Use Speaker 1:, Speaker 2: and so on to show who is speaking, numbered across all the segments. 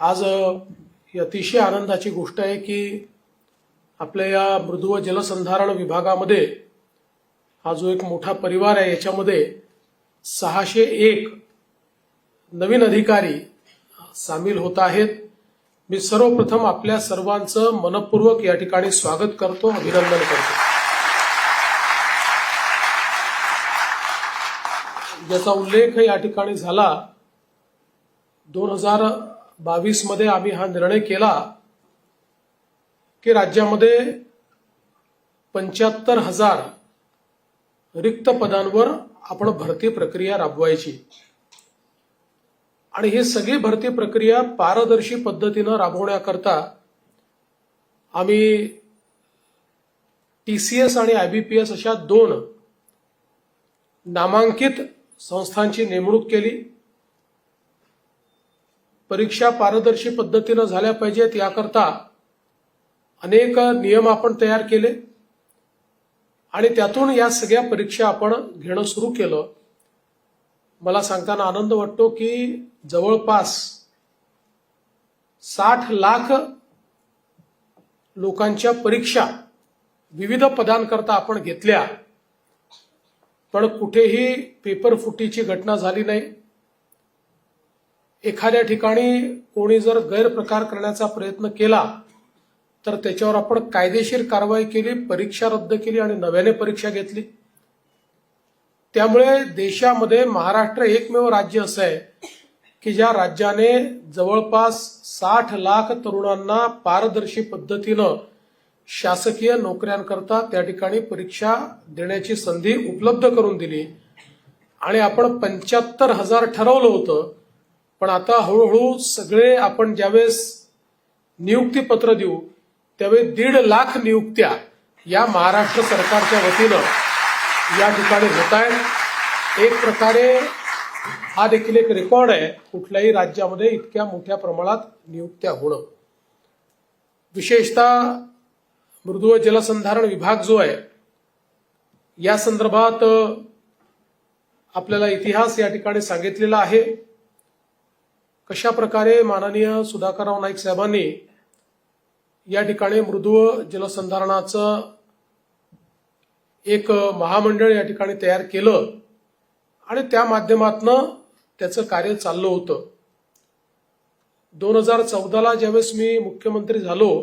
Speaker 1: आज ही अतिशय आनंदाची गोष्ट आहे की आपल्या या मृदू व जलसंधारण विभागामध्ये हा जो एक मोठा परिवार आहे याच्यामध्ये सहाशे एक नवीन अधिकारी सामील होत आहेत. मी सर्वप्रथम आपल्या सर्वांचं मनपूर्वक या ठिकाणी स्वागत करतो अभिनंदन करतो. ज्याचा उल्लेख या ठिकाणी झाला. दोन हजार बावीसमध्ये आम्ही हा निर्णय केला की राज्यामध्ये पंच्याहत्तर हजार रिक्त पदांवर आपण भरती प्रक्रिया राबवायची. आणि ही सगळी भरती प्रक्रिया पारदर्शी पद्धतीनं राबवण्याकरता आम्ही टीसीएस आणि आयबीपीएस अशा दोन नामांकित संस्थांची नेमणूक केली. परीक्षा पारदर्शी पद्धतीनं झाल्या पाहिजेत याकरता अनेक नियम आपण तयार केले. आणि त्यातून या सगळ्या परीक्षा आपण घेणं सुरू केलं. मला सांगताना आनंद वाटतो की जवळपास साठ लाख लोकांच्या परीक्षा विविध पदांकरता आपण घेतल्या. पण कुठेही पेपर फुटीची घटना झाली नाही. एखाद्या ठिकाणी कोणी जर गैरप्रकार करण्याचा प्रयत्न केला तर त्याच्यावर आपण कायदेशीर कारवाई केली परीक्षा रद्द केली आणि नव्याने परीक्षा घेतली. त्यामुळे देशामध्ये महाराष्ट्र एकमेव राज्य असं आहे की ज्या राज्याने जवळपास साठ लाख तरुणांना पारदर्शी पद्धतीनं शासकीय नोकऱ्यांकरता त्या ठिकाणी परीक्षा देण्याची संधी उपलब्ध करून दिली. आणि आपण पंच्याहत्तर हजार ठरवलं होतं पण आता हळूहळू सगळे आपण ज्यावेळेस नियुक्तीपत्र देऊ त्यावेळी दीड लाख नियुक्त्या या महाराष्ट्र सरकारच्या वतीनं या ठिकाणी होत आहेत. एक प्रकारे हा देखील एक रेकॉर्ड आहे कुठल्याही राज्यामध्ये इतक्या मोठ्या प्रमाणात नियुक्त्या होणं. विशेषतः मृदू व जलसंधारण विभाग जो आहे या संदर्भात आपल्याला इतिहास या ठिकाणी सांगितलेला आहे. कशा प्रकारे माननीय सुधाकरराव नाईक साहेबांनी या ठिकाणी मृदू जलसंधारणाचं एक महामंडळ या ठिकाणी तयार केलं आणि त्या माध्यमातनं त्याचं कार्य चाललं होतं. दोन हजार चौदाला ज्यावेळेस मी मुख्यमंत्री झालो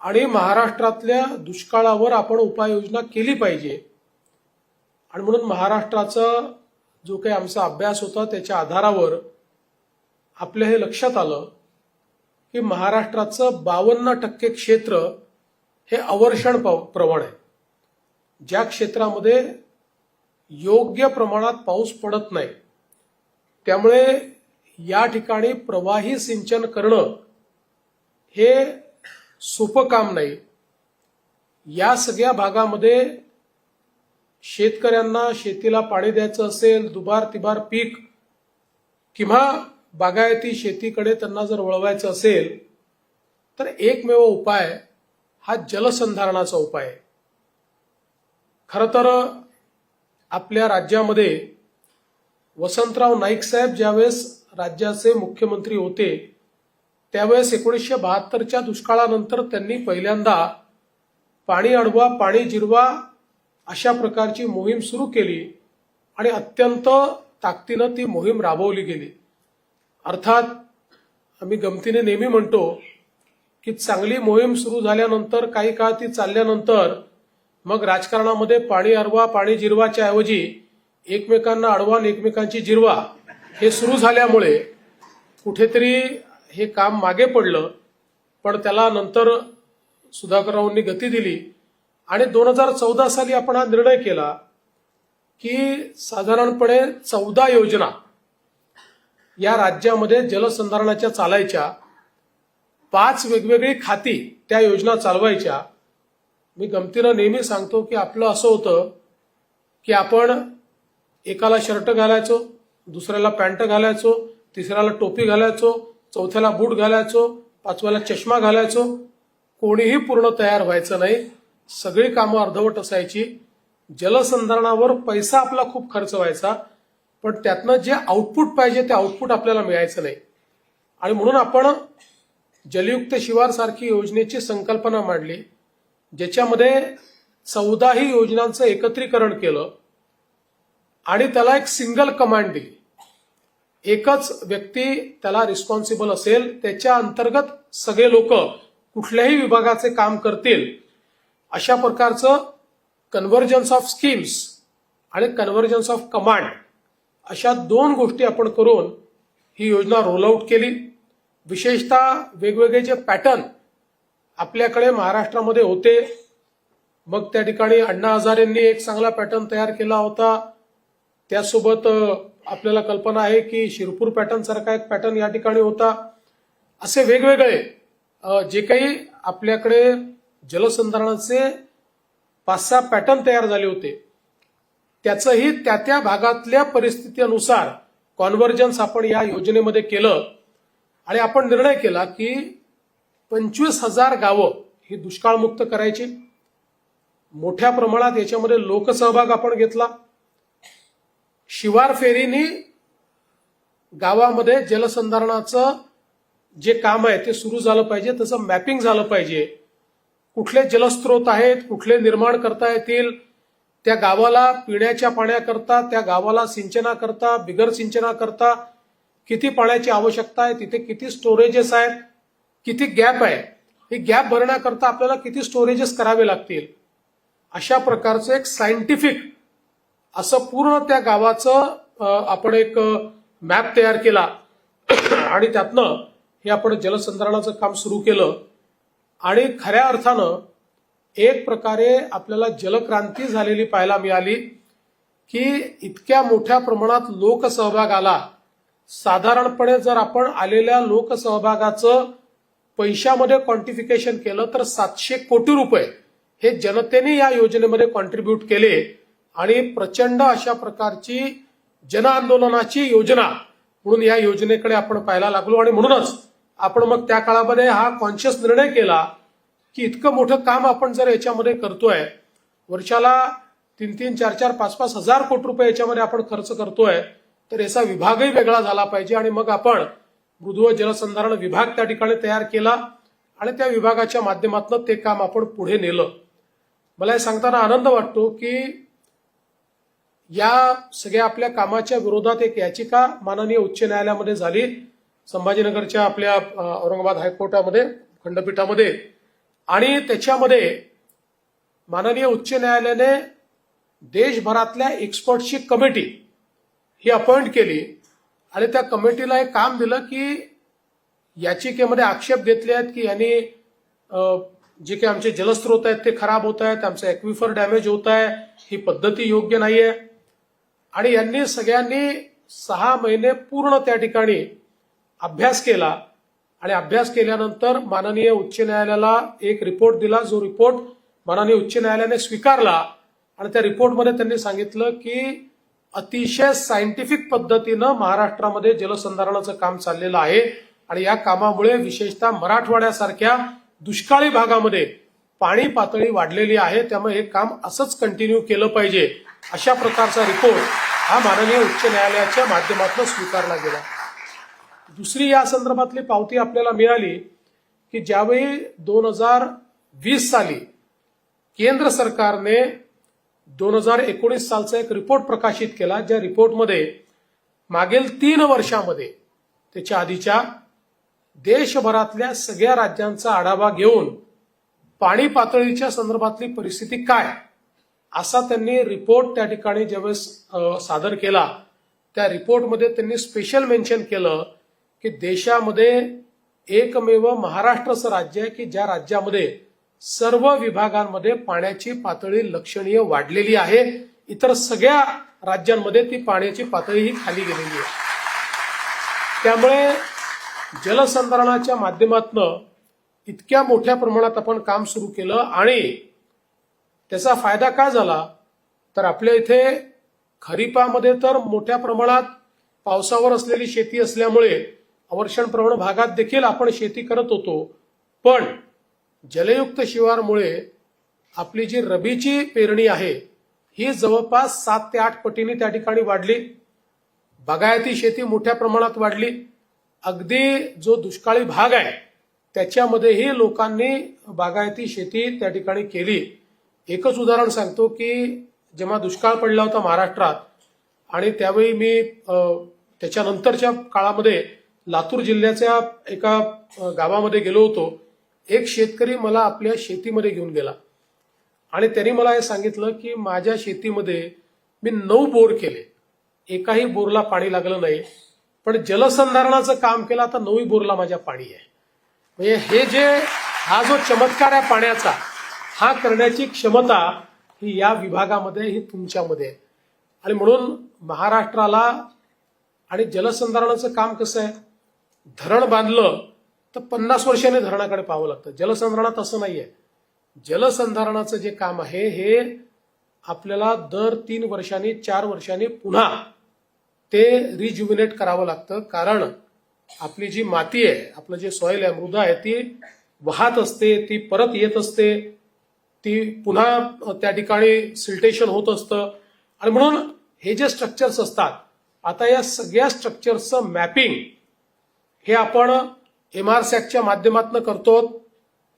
Speaker 1: आणि महाराष्ट्रातल्या दुष्काळावर आपण उपाययोजना केली पाहिजे आणि म्हणून महाराष्ट्राचा जो काही आमचा अभ्यास होता त्याच्या आधारावर आपल्या हे लक्षात आलं की महाराष्ट्राचं बावन्न टक्के क्षेत्र हे अवर्षण पाव- प्रवण आहे. ज्या क्षेत्रामध्ये योग्य प्रमाणात पाऊस पडत नाही त्यामुळे या ठिकाणी प्रवाही सिंचन करणं हे सोपं काम नाही. या सगळ्या भागामध्ये शेतकऱ्यांना शेतीला पाणी द्यायचं असेल दुबार तिबार पीक किंवा बागायती शेतीकडे त्यांना जर वळवायचं असेल तर एकमेव उपाय हा जलसंधारणाचा उपाय खरं तर आपल्या राज्यामध्ये वसंतराव नाईक साहेब ज्यावेळेस राज्याचे मुख्यमंत्री होते त्यावेळेस एकोणीसशे बहात्तरच्या दुष्काळानंतर त्यांनी पहिल्यांदा पाणी अडवा पाणी जिरवा अशा प्रकारची मोहीम सुरू केली आणि अत्यंत ताकदीनं ती मोहीम राबवली गेली. अर्थात आम्ही गमतीने नेहमी म्हणतो की चांगली मोहीम सुरू झाल्यानंतर काही काळ ती चालल्यानंतर मग राजकारणामध्ये पाणी अडवा पाणी जिरवाच्या ऐवजी एकमेकांना अडवा आणि एकमेकांची जिरवा हे सुरू झाल्यामुळे कुठेतरी हे काम मागे पडलं. पण त्याला नंतर सुधाकररावांनी गती दिली आणि दोन हजार चौदा साली आपण हा निर्णय केला की साधारणपणे चौदा योजना या राज्यामध्ये जलसंधारणाच्या चालायच्या पाच वेगवेगळी खाती त्या योजना चालवायच्या. मी गमतीनं नेहमी सांगतो की आपलं असं होतं की आपण एकाला शर्ट घालायचो दुसऱ्याला पॅन्ट घालायचो तिसऱ्याला टोपी घालायचो चौथ्याला बूट घालायचो पाचव्याला चष्मा घालायचो. कोणीही पूर्ण तयार व्हायचं नाही. सगळी कामं अर्धवट असायची. जलसंधारणावर पैसा आपला खूप खर्च व्हायचा. पण त्यातनं जे आउटपुट पाहिजे ते आउटपुट आपल्याला मिळायचं नाही. आणि म्हणून आपण जलयुक्त शिवार सारखी योजनेची संकल्पना मांडली ज्याच्यामध्ये चौदाही योजनांचं एकत्रीकरण केलं आणि त्याला एक सिंगल कमांड दिली. एकच व्यक्ती त्याला रिस्पॉन्सिबल असेल त्याच्या अंतर्गत सगळे लोक कुठल्याही विभागाचे काम करतील अशा प्रकारचं कन्व्हर्जन्स ऑफ स्कीम्स आणि कन्व्हर्जन्स ऑफ कमांड अशा दोन गोष्टी आपण करून ही योजना रोल आऊट केली. विशेषतः वेगवेगळे जे पॅटर्न आपल्याकडे महाराष्ट्रामध्ये होते. मग त्या ठिकाणी अण्णा हजारेंनी एक चांगला पॅटर्न तयार केला होता. त्यासोबत आपल्याला कल्पना आहे की शिरपूर पॅटर्न सारखा एक पॅटर्न या ठिकाणी होता. असे वेगवेगळे जे काही आपल्याकडे जलसंधारणाचे पाच सहा पॅटर्न तयार झाले होते. त्याचंही त्या त्या भागातल्या परिस्थितीनुसार कॉन्व्हर्जन्स आपण या योजनेमध्ये केलं. आणि आपण निर्णय केला की पंचवीस हजार गावं ही दुष्काळमुक्त करायची. मोठ्या प्रमाणात याच्यामध्ये लोकसहभाग आपण घेतला. शिवार फेरीनी गावामध्ये जलसंधारणाचं जे काम आहे ते सुरू झालं पाहिजे. तसं मॅपिंग झालं पाहिजे. कुठले जलस्रोत आहेत कुठले निर्माण करता येतील त्या गावाला पिण्याच्या पाण्याकरता त्या गावाला सिंचनाकरता बिगर सिंचनाकरता किती पाण्याची आवश्यकता आहे तिथे किती स्टोरेजेस आहेत किती गॅप आहे हे गॅप भरण्याकरता आपल्याला किती स्टोरेजेस करावे लागतील? अशा प्रकारचं एक सायंटिफिक असं पूर्ण त्या गावाचं आपण एक मॅप तयार केला. आणि त्यातनं हे आपण जलसंधारणाचं काम सुरू केलं. आणि खऱ्या अर्थानं एक प्रकारे आपल्याला जलक्रांती झालेली पाहायला मिळाली की इतक्या मोठ्या प्रमाणात लोकसहभाग आला. साधारणपणे जर आपण आलेल्या लोकसहभागाचं पैशामध्ये क्वांटिफिकेशन केलं तर सातशे कोटी रुपये हे जनतेने या योजनेमध्ये कॉन्ट्रीब्यूट केले आणि प्रचंड अशा प्रकारची जनआंदोलनाची योजना म्हणून या योजनेकडे आपण पाहायला लागलो. आणि म्हणूनच आपण मग त्या काळामध्ये हा कॉन्शियस निर्णय केला की इतकं मोठं काम आपण जर याच्यामध्ये करतोय वर्षाला तीन तीन चार चार पाच पाच हजार कोटी रुपये याच्यामध्ये आपण खर्च करतोय तर याचा विभागही वेगळा झाला पाहिजे आणि मग आपण मृदू व जलसंधारण विभाग त्या ठिकाणी तयार केला आणि त्या विभागाच्या माध्यमातून ते काम आपण पुढे नेलं. मला हे सांगताना आनंद वाटतो की या सगळ्या आपल्या कामाच्या विरोधात एक याचिका माननीय उच्च न्यायालयामध्ये झाली. संभाजीनगरच्या आपल्या औरंगाबाद हायकोर्टामध्ये खंडपीठामध्ये. आणि त्याच्यामध्ये माननीय उच्च न्यायालयाने देशभरातल्या एक्सपर्टची कमिटी ही अपॉइंट केली. आणि त्या कमिटीला एक काम दिलं की याचिकेमध्ये आक्षेप घेतले आहेत की यांनी जे काही आमचे जलस्रोत आहेत ते खराब होत आहेत आमचं एक्विफर डॅमेज होत आहे ही पद्धती योग्य नाही आहे आणि यांनी सगळ्यांनी सहा महिने पूर्ण त्या ठिकाणी अभ्यास केला. आणि अभ्यास केल्यानंतर माननीय उच्च न्यायालयाला एक रिपोर्ट दिला. जो रिपोर्ट माननीय उच्च न्यायालयाने स्वीकारला आणि त्या रिपोर्टमध्ये त्यांनी सांगितलं की अतिशय सायंटिफिक पद्धतीनं महाराष्ट्रामध्ये जलसंधारणाचं काम चाललेलं आहे. आणि या कामामुळे विशेषतः मराठवाड्यासारख्या दुष्काळी भागामध्ये पाणी पातळी वाढलेली आहे. त्यामुळे हे काम असंच कंटिन्यू केलं पाहिजे अशा प्रकारचा रिपोर्ट हा माननीय उच्च न्यायालयाच्या माध्यमातून स्वीकारला गेला. दुसरी या संदर्भातली पावती आपल्याला मिळाली की ज्यावेळी दोन हजार वीस साली केंद्र सरकारने दोन हजार एकोणीस सालचा एक रिपोर्ट प्रकाशित केला ज्या रिपोर्टमध्ये मागील तीन वर्षामध्ये त्याच्या आधीच्या देशभरातल्या सगळ्या राज्यांचा आढावा घेऊन पाणी पातळीच्या संदर्भातली परिस्थिती काय असा त्यांनी रिपोर्ट त्या ठिकाणी ज्यावेळेस सादर केला त्या रिपोर्टमध्ये त्यांनी स्पेशल मेन्शन केलं की देशामध्ये एकमेव महाराष्ट्र असं राज्य आहे की ज्या राज्यामध्ये सर्व विभागांमध्ये पाण्याची पातळी लक्षणीय वाढलेली आहे इतर सगळ्या राज्यांमध्ये ती पाण्याची पातळी ही खाली गेलेली आहे. त्यामुळे जलसंधारणाच्या माध्यमातनं इतक्या मोठ्या प्रमाणात आपण काम सुरू केलं आणि त्याचा फायदा काय झाला? तर आपल्या इथे खरीपामध्ये तर मोठ्या प्रमाणात पावसावर असलेली शेती असल्यामुळे अवर्षणप्रवण भागात देखील आपण शेती करत होतो. पण जलयुक्त शिवारमुळे आपली जी रबीची पेरणी आहे ही जवळपास सात ते आठ पटीने त्या ठिकाणी वाढली. बागायती शेती मोठ्या प्रमाणात वाढली. अगदी जो दुष्काळी भाग आहे त्याच्यामध्येही लोकांनी बागायती शेती त्या ठिकाणी केली. एकच उदाहरण सांगतो की जेव्हा दुष्काळ पडला होता महाराष्ट्रात आणि त्यावेळी मी त्याच्यानंतरच्या काळामध्ये लातूर जिल्ह्याच्या एका गावामध्ये गेलो होतो. एक शेतकरी मला आपल्या शेतीमध्ये घेऊन गेला. आणि त्यांनी मला हे सांगितलं की माझ्या शेतीमध्ये मी नऊ बोर केले. एकाही बोरला पाणी लागलं नाही. पण जलसंधारणाचं काम केलं आता नऊ बोरला माझ्या पाणी आहे. म्हणजे हे जे हा जो चमत्कार आहे पाण्याचा हा करण्याची क्षमता ही या विभागामध्ये ही तुमच्यामध्ये आहे. आणि म्हणून महाराष्ट्राला आणि जलसंधारणाचं काम कसं आहे? धरण बांधलं तर पन्नास वर्षाने धरणाकडे पाहावं लागतं. जलसंधारणात असं नाहीये. जलसंधारणाचं जे काम आहे हे आपल्याला दर तीन वर्षांनी चार वर्षांनी पुन्हा ते रिज्युमिनेट करावं लागतं. कारण आपली जी माती आहे आपलं जे सॉइल आहे मृदा आहे ती वाहत असते ती परत येत असते ती पुन्हा त्या ठिकाणी सिल्टेशन होत असतं. आणि म्हणून हे जे स्ट्रक्चर्स असतात आता या सगळ्या स्ट्रक्चर्सचं मॅपिंग हे आपण एम आर सॅकच्या माध्यमातून करतो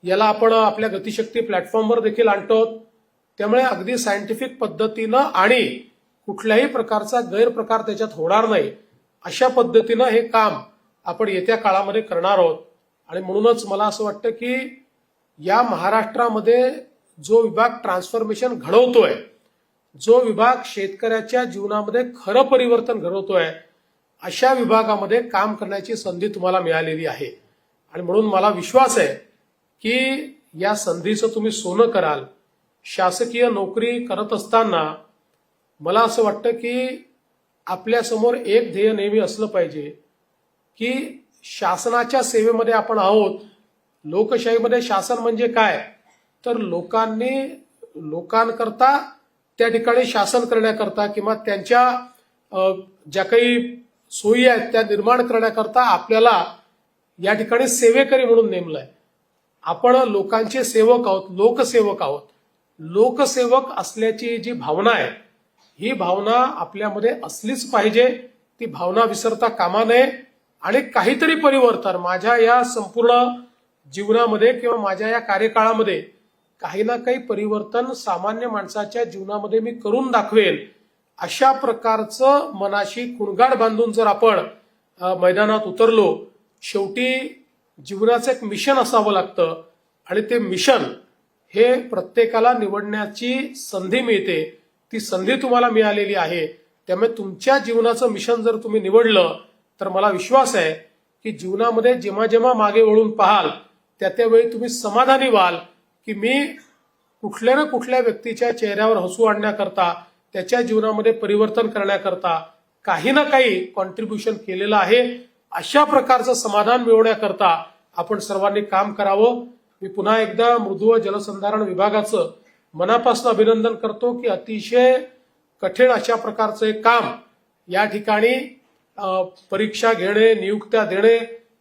Speaker 1: याला आपण आपल्या गतिशक्ती प्लॅटफॉर्मवर देखील आणतो त्यामुळे अगदी सायंटिफिक पद्धतीनं आणि कुठल्याही प्रकारचा गैरप्रकार त्याच्यात होणार नाही अशा पद्धतीनं हे काम आपण येत्या काळामध्ये करणार आहोत. आणि म्हणूनच मला असं वाटतं की या महाराष्ट्रामध्ये जो विभाग ट्रान्सफॉर्मेशन घडवतोय जो विभाग शेतकऱ्याच्या जीवनामध्ये खरं परिवर्तन घडवतोय अशा विभागामध्ये काम करण्याची संधी तुम्हाला मिळालेली आहे. आणि म्हणून मला विश्वास आहे की या संधीचं तुम्ही सोनं कराल शासकीय नोकरी करत असताना मला असं वाटतं की आपल्यासमोर एक ध्येय नेहमी असलं पाहिजे की शासनाच्या सेवेमध्ये आपण आहोत. लोकशाहीमध्ये शासन म्हणजे काय? तर लोकांनी लोकांकरता त्या ठिकाणी शासन करण्याकरता किंवा त्यांच्या ज्या काही सोयी आहेत त्या निर्माण करण्याकरता आपल्याला या ठिकाणी सेवेकरी म्हणून नेमलंय. आपण लोकांचे सेवक आहोत लोकसेवक आहोत. लोकसेवक असल्याची जी भावना आहे ही भावना आपल्यामध्ये असलीच पाहिजे ती भावना विसरता कामा नये आणि काहीतरी परिवर्तन माझ्या या संपूर्ण जीवनामध्ये किंवा माझ्या या कार्यकाळामध्ये काही ना काही परिवर्तन सामान्य माणसाच्या जीवनामध्ये मी करून दाखवेल. अशा प्रकारचं मनाशी कुणगाड बांधून जर आपण मैदानात उतरलो शेवटी जीवनाचं एक मिशन असावं लागतं आणि ते मिशन हे प्रत्येकाला निवडण्याची संधी मिळते. ती संधी तुम्हाला मिळालेली आहे. त्यामुळे तुमच्या जीवनाचं मिशन जर तुम्ही निवडलं तर मला विश्वास आहे की जीवनामध्ये जेव्हा जेव्हा मागे वळून पाहाल त्या त्यावेळी तुम्ही समाधानी व्हाल की मी कुठल्या ना कुठल्या व्यक्तीच्या चेहऱ्यावर हसू आणण्याकरता त्याच्या जीवनामध्ये परिवर्तन करण्याकरता काही ना काही कॉन्ट्रीब्युशन केलेलं आहे. अशा प्रकारचं समाधान मिळवण्याकरता आपण सर्वांनी काम करावं. मी पुन्हा एकदा मृदू व जलसंधारण विभागाचं मनापासून अभिनंदन करतो की अतिशय कठीण अशा प्रकारचं एक काम या ठिकाणी परीक्षा घेणे नियुक्त्या देणे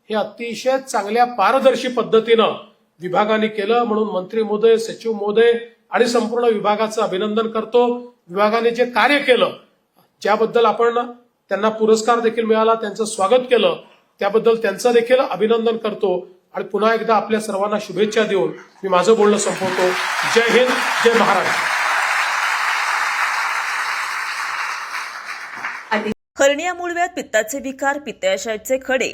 Speaker 1: हे अतिशय चांगल्या पारदर्शी पद्धतीनं विभागाने केलं. म्हणून मंत्री महोदय सचिव महोदय आणि संपूर्ण विभागाचं अभिनंदन करतो. विभागाने जे कार्य केलं ज्याबद्दल आपण त्यांना पुरस्कार देखील मिळाला त्यांचं स्वागत केलं. त्याबद्दल त्यांचं देखील अभिनंदन करतो. आणि पुन्हा एकदा आपल्या सर्वांना शुभेच्छा देऊन मी माझं बोलणं संपवतो. जय हिंद जय महाराष्ट्र.
Speaker 2: हर्निया मूळव्याध पित्ताचे विकार पित्ताशयाचे खडे